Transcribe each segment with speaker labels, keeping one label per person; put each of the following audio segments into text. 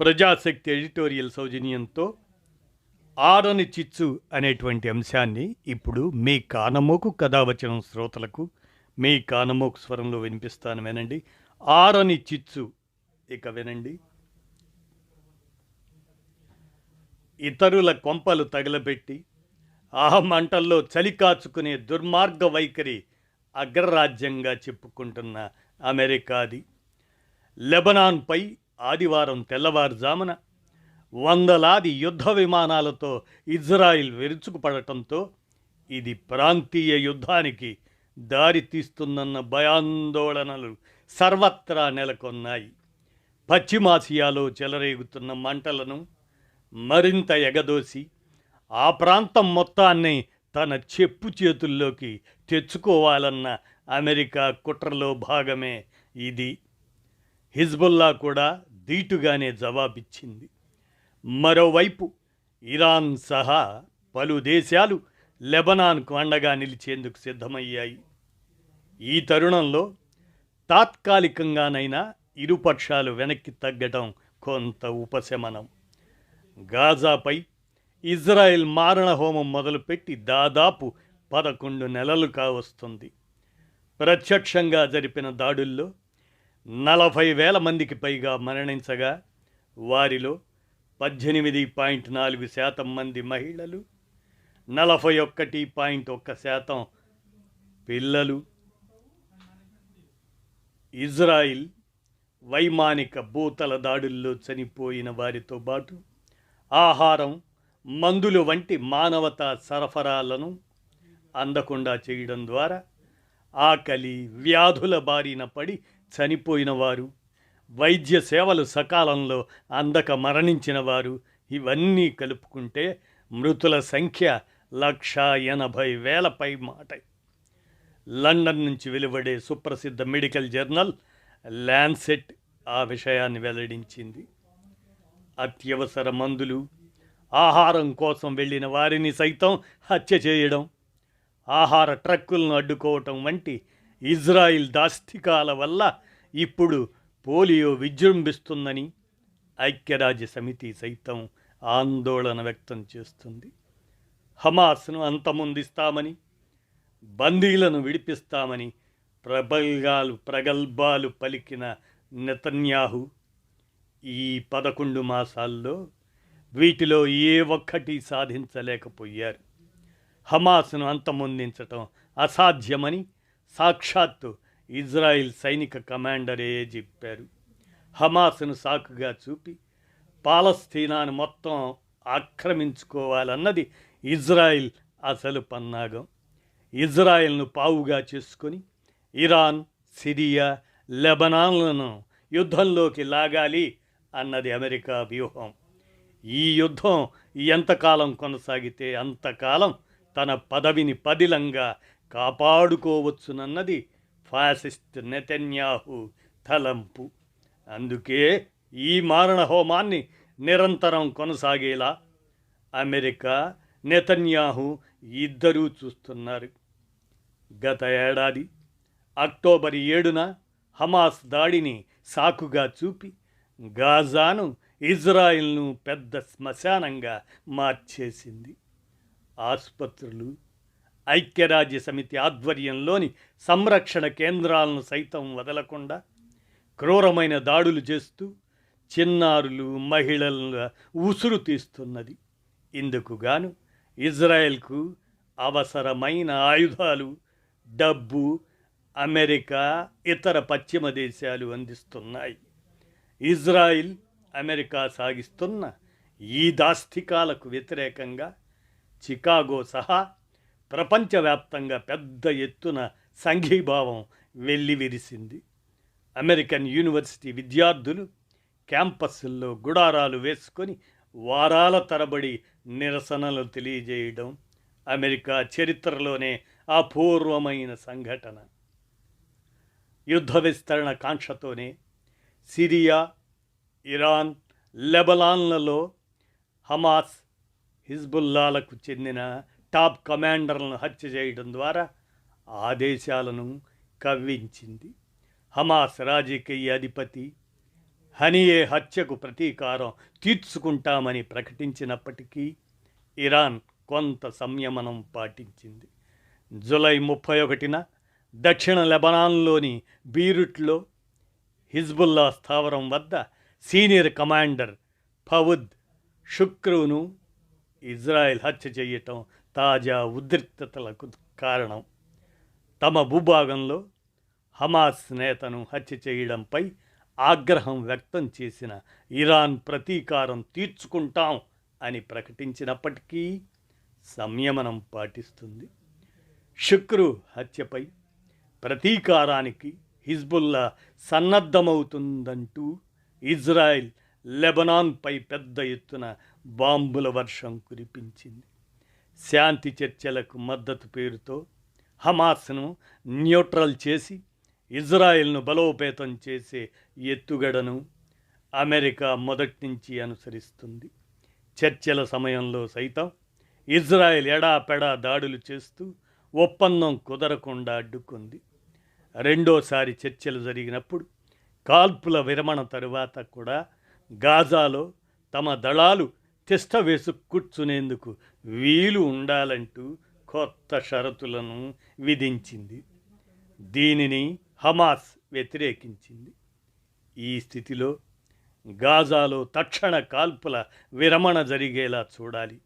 Speaker 1: Prajasakti editorial సౌజన్యంతో ఆరని చిచ్చు అనేటువంటి అంశాన్ని ఇప్పుడు మీ కానమోకు కథావచనం శ్రోతలకు మీ కానమోకు స్వరంలో వినిపిస్తాను వినండి. ఆరని చిచ్చు ఇక వినండి. ఇతరుల కొంపలు తగలబెట్టి ఆ మంటల్లో చలి కాచుకునే దుర్మార్గ వైఖరి అగ్రరాజ్యంగా చెప్పుకుంటున్న అమెరికాది. లెబనాన్పై ఆదివారం తెల్లవారుజామున వందలాది యుద్ధ విమానాలతో ఇజ్రాయిల్ విరుచుకుపడటంతో ఇది ప్రాంతీయ యుద్ధానికి దారి తీస్తుందన్న భయాందోళనలు సర్వత్రా నెలకొన్నాయి. పశ్చిమాసియాలో చెలరేగుతున్న మంటలను మరింత ఎగదోసి ఆ ప్రాంతం మొత్తాన్ని తన చెప్పు చేతుల్లోకి తెచ్చుకోవాలన్న అమెరికా కుట్రలో భాగమే ఇది. హిజ్బుల్లా కూడా ధీటుగానే జవాబిచ్చింది. మరోవైపు ఇరాన్ సహా పలు దేశాలు లెబనాన్కు అండగా నిలిచేందుకు సిద్ధమయ్యాయి. ఈ తరుణంలో తాత్కాలికంగానైనా ఇరుపక్షాలు వెనక్కి తగ్గటం కొంత ఉపశమనం. గాజాపై ఇజ్రాయెల్ మారణహోమం మొదలుపెట్టి దాదాపు పదకొండు నెలలు కావస్తుంది. ప్రత్యక్షంగా జరిపిన దాడుల్లో నలభై వేల మందికి పైగా మరణించగా వారిలో పద్దెనిమిది పాయింట్ నాలుగు శాతం మంది మహిళలు నలభై ఒక్కటి పాయింట్ ఒక్క శాతం పిల్లలు. ఇజ్రాయిల్ వైమానిక భూతల దాడుల్లో చనిపోయిన వారితో పాటు ఆహారం మందులు వంటి మానవతా సరఫరాలను అందకుండా చేయడం ద్వారా ఆకలి వ్యాధుల బారిన పడి చనిపోయిన వారు వైద్య సేవలు సకాలంలో అందక మరణించిన వారు ఇవన్నీ కలుపుకుంటే మృతుల సంఖ్య లక్ష ఎనభై వేలపై మాట. లండన్ నుంచి వెలువడే సుప్రసిద్ధ మెడికల్ జర్నల్ ల్యాన్సెట్ ఆ విషయాన్ని వెల్లడించింది. అత్యవసర మందులు ఆహారం కోసం వెళ్ళిన వారిని సైతం హత్య చేయడం ఆహార ట్రక్కులను అడ్డుకోవటం వంటి ఇజ్రాయిల్ దాస్తికాల వల్ల ఇప్పుడు పోలియో విజృంభిస్తుందని ఐక్యరాజ్య సమితి సైతం ఆందోళన వ్యక్తం చేస్తుంది. హమాస్ను అంతమొందిస్తామని బందీలను విడిపిస్తామని ప్రబల్గాలు ప్రగల్భాలు పలికిన నెతన్యాహు ఈ పదకొండు మాసాల్లో వీటిలో ఏ ఒక్కటి సాధించలేకపోయారు. హమాస్ను అంతమొందించటం అసాధ్యమని సాక్షాత్తు ఇజ్రాయిల్ సైనిక కమాండరే చెప్పారు. హమాస్ను సాకుగా చూపి పాలస్తీనాను మొత్తం ఆక్రమించుకోవాలన్నది ఇజ్రాయిల్ అసలు పన్నాగం. ఇజ్రాయెల్ను పావుగా చేసుకొని ఇరాన్ సిరియా లెబనాన్లను యుద్ధంలోకి లాగాలి అన్నది అమెరికా వ్యూహం. ఈ యుద్ధం ఎంతకాలం కొనసాగితే అంతకాలం తన పదవిని పదిలంగా కాపాడుకోవచ్చునన్నది ఫాసిస్ట్ నెతన్యాహు తలంపు. అందుకే ఈ మారణ హోమాన్ని నిరంతరం కొనసాగేలా అమెరికా నెతన్యాహు ఇద్దరూ చూస్తున్నారు. గత ఏడాది అక్టోబర్ ఏడున హమాస్ దాడిని సాకుగా చూపి గాజాను ఇజ్రాయిల్ను పెద్ద శ్మశానంగా మార్చేసింది. ఆసుపత్రులు ఐక్యరాజ్య సమితి ఆధ్వర్యంలోని సంరక్షణ కేంద్రాలను సైతం వదలకుండా క్రూరమైన దాడులు చేస్తూ చిన్నారులు మహిళల ఉసురు తీస్తున్నది. ఇందుకు గాను ఇజ్రాయెల్కు అవసరమైన ఆయుధాలు డబ్బు అమెరికా ఇతర పశ్చిమ దేశాలు అందిస్తున్నాయి. ఇజ్రాయిల్ అమెరికా సాగిస్తున్న ఈ దాస్థికాలకు వ్యతిరేకంగా చికాగో సహా ప్రపంచవ్యాప్తంగా పెద్ద ఎత్తున సంఘీభావం వెల్లివిరిసింది. అమెరికన్ యూనివర్సిటీ విద్యార్థులు క్యాంపస్ల్లో గుడారాలు వేసుకొని వారాల తరబడి నిరసనలు తెలియజేయడం అమెరికా చరిత్రలోనే అపూర్వమైన సంఘటన. యుద్ధ విస్తరణ కాంక్షతోనే సిరియా ఇరాన్ లెబలాన్లలో హమాస్ హిజ్బుల్లాలకు చెందిన టాప్ కమాండర్లను హత్య చేయడం ద్వారా ఆ దేశాలను కవ్వించింది. హమాస్ రాజకీయ అధిపతి హనియే హత్యకు ప్రతీకారం తీర్చుకుంటామని ప్రకటించినప్పటికీ ఇరాన్ కొంత సంయమనం పాటించింది. జులై ముప్పై ఒకటిన దక్షిణ లెబనాన్లోని బీరుట్లో హిజ్బుల్లా స్థావరం వద్ద సీనియర్ కమాండర్ ఫవుద్ షుక్రును ఇజ్రాయెల్ హత్య చేయటం తాజా ఉద్రిక్తతలకు కారణం. తమ భూభాగంలో హమాస్ నేతను హత్య చేయడంపై ఆగ్రహం వ్యక్తం చేసిన ఇరాన్ ప్రతీకారం తీర్చుకుంటాం అని ప్రకటించినప్పటికీ సంయమనం పాటిస్తుంది. శుక్రు హత్యపై ప్రతీకారానికి హిజ్బుల్లా సన్నద్ధమవుతుందంటూ ఇజ్రాయెల్ లెబనాన్పై పెద్ద ఎత్తున బాంబుల వర్షం కురిపించింది. శాంతి చర్చలకు మద్దతు పేరుతో హమాస్ను న్యూట్రల్ చేసి ఇజ్రాయెల్ను బలోపేతం చేసే ఎత్తుగడను అమెరికా మొదటి నుంచి అనుసరిస్తుంది. చర్చల సమయంలో సైతం ఇజ్రాయెల్ ఎడాపెడా దాడులు చేస్తూ ఒప్పందం కుదరకుండా అడ్డుకుంది. రెండోసారి చర్చలు జరిగినప్పుడు కాల్పుల విరమణ తరువాత కూడా గాజాలో తమ దళాలు తిష్ట వేసు కూర్చునేందుకు వీలు ఉండాలంటూ కొత్త షరతులను విధించింది. దీనిని హమాస్ వ్యతిరేకించింది. ఈ స్థితిలో గాజాలో తక్షణ కాల్పుల విరమణ జరిగేలా చూడాలి.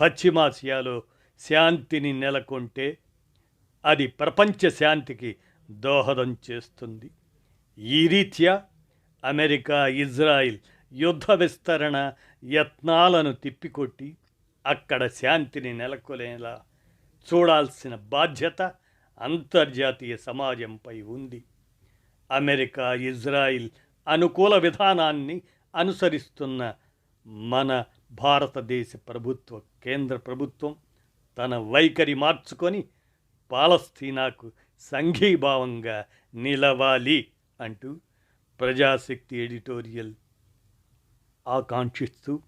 Speaker 1: పశ్చిమాసియాలో శాంతిని నెలకొంటే అది ప్రపంచ శాంతికి దోహదం చేస్తుంది. ఈ రీత్యా అమెరికా ఇజ్రాయిల్ యుద్ధ విస్తరణ యత్నాలను తిప్పికొట్టి అక్కడ శాంతిని నెలకొనేలా చూడాల్సిన బాధ్యత అంతర్జాతీయ సమాజంపై ఉంది. అమెరికా ఇజ్రాయిల్ అనుకూల విధానాన్ని అనుసరిస్తున్న మన భారతదేశ ప్రభుత్వ కేంద్ర ప్రభుత్వం తన వైఖరి మార్చుకొని పాలస్తీనాకు సంఘీభావంగా నిలవాలి అంటూ ప్రజాశక్తి ఎడిటోరియల్ ఆకాంక్షిస్తూ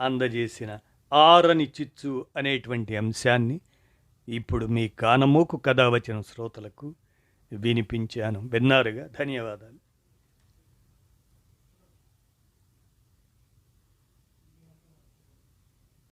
Speaker 1: అందజేసిన ఆరని చిచ్చు అనేటువంటి అంశాన్ని ఇప్పుడు మీ కానమోకు కథ వచ్చిన శ్రోతలకు వినిపించాను. విన్నారుగా? ధన్యవాదాలు.